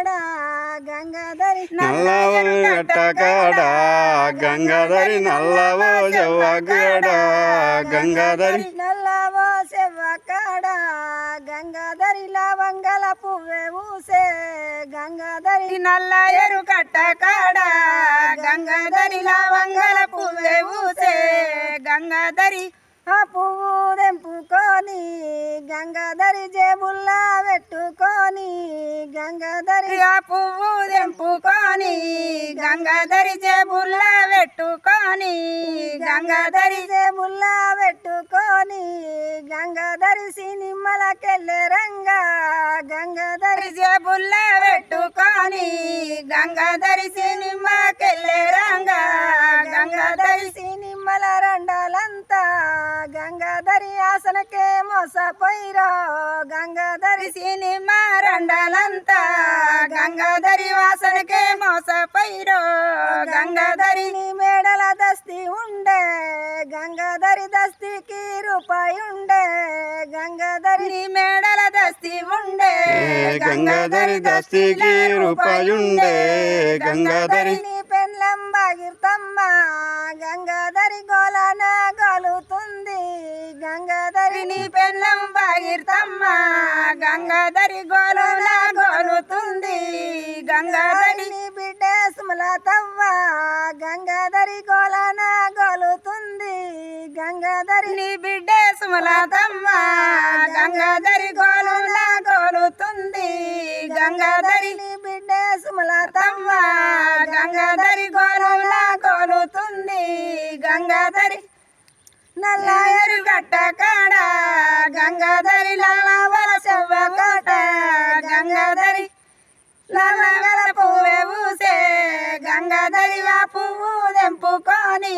కాడ గంగాధరి నల్లవో గట్టకాడ గంగాధరి నల్లవో జవ్వగడ గంగాధరి నల్లవో సెవ్వ కాడ గంగాధరి లవంగల పువ్వే ఊసే గంగాధరి నల్ల ఎరు కట్ట కాడ గంగాధరి లవంగల పువ్వే ఊసే గంగాధరి ఆ పువ్వు తెంపుకొని గంగాధరి జేబుల్లా పెట్టుకొని గంగాధరి ఆ పువ్వు తెంపుకొని గంగాధరి జేబుల్లా పెట్టుకొని గంగాధరి జేబుల్లా పెట్టుకొని గంగాధరి సినిమలకెళ్ళే రంగా గంగాధరి జేబుల్లా పెట్టుకొని గంగాధరి సినిమాకెళ్ళే గంగాధరి ఆసనకే మోసపోయిరో గంగాధరి సినిమా రండాలంతా. గంగాధరి వాసనకే మోసపోయిరో గంగాధరి. నీ మేడల దస్తి ఉండే గంగాధరి దస్తికి రూపాయి ఉండే గంగాధరి. నీ మేడల దస్తి ఉండే గంగాధరి దస్తికి రూపాయుండే గంగాధరి. నీ పెండ్లం బాగిర్తమ్మ గంగాధరి గోలన గలుతుంది గంగాధరి నీ పెండ్లం బాగిర్తమ్మ గంగాధరి గోలన గోలుతుంది. గంగాధరి బిడ్డ సుమలతవ్వ. గంగాధరి గోలన గోలుతుంది. గంగాధరి నీ బిడ్డ సుమలతమ్మ. గంగాధరి గోలున గోలుతుంది. గంగాధరి నీ బిడ్డ సుమలతమ్మ. గంగాధరి గోలున గోలుతుంది. గంగాధరి నల్లాయరు గట్ట కాడ గంగాధరి లల్లవల చెవ్వ కోట గంగాధరి లల్లవల పువ్వే ఊసే గంగాధరి ఆ పువ్వు తెంపుకొని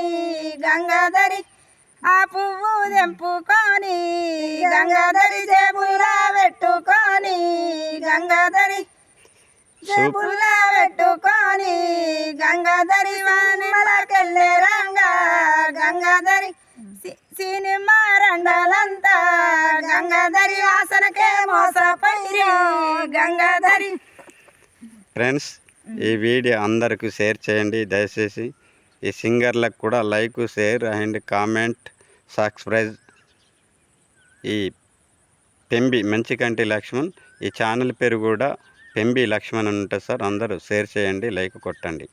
గంగాధరి ఆ పువ్వు తెంపుకొని గంగాధరి జేబుల్లా పెట్టుకొని గంగాధరి జేబుల్లా పెట్టుకొని గంగాధరి వానిమలకెళ్ళే సినిమా రండాలంతా గంగాధరి ఆసనకే మోసపోయి గంగాధరి. ఫ్రెండ్స్ ఈ వీడియో అందరికి షేర్ చేయండి. దయచేసి ఈ సింగర్లకు కూడా like share and comment subscribe. ఈ పెంబి మంచికంటి లక్ష్మణ్ ఈ ఛానల్ పేరు కూడా పెంబి లక్ష్మణ్ అని ఉంటుంది సార్. అందరూ షేర్ చేయండి లైక్ కొట్టండి.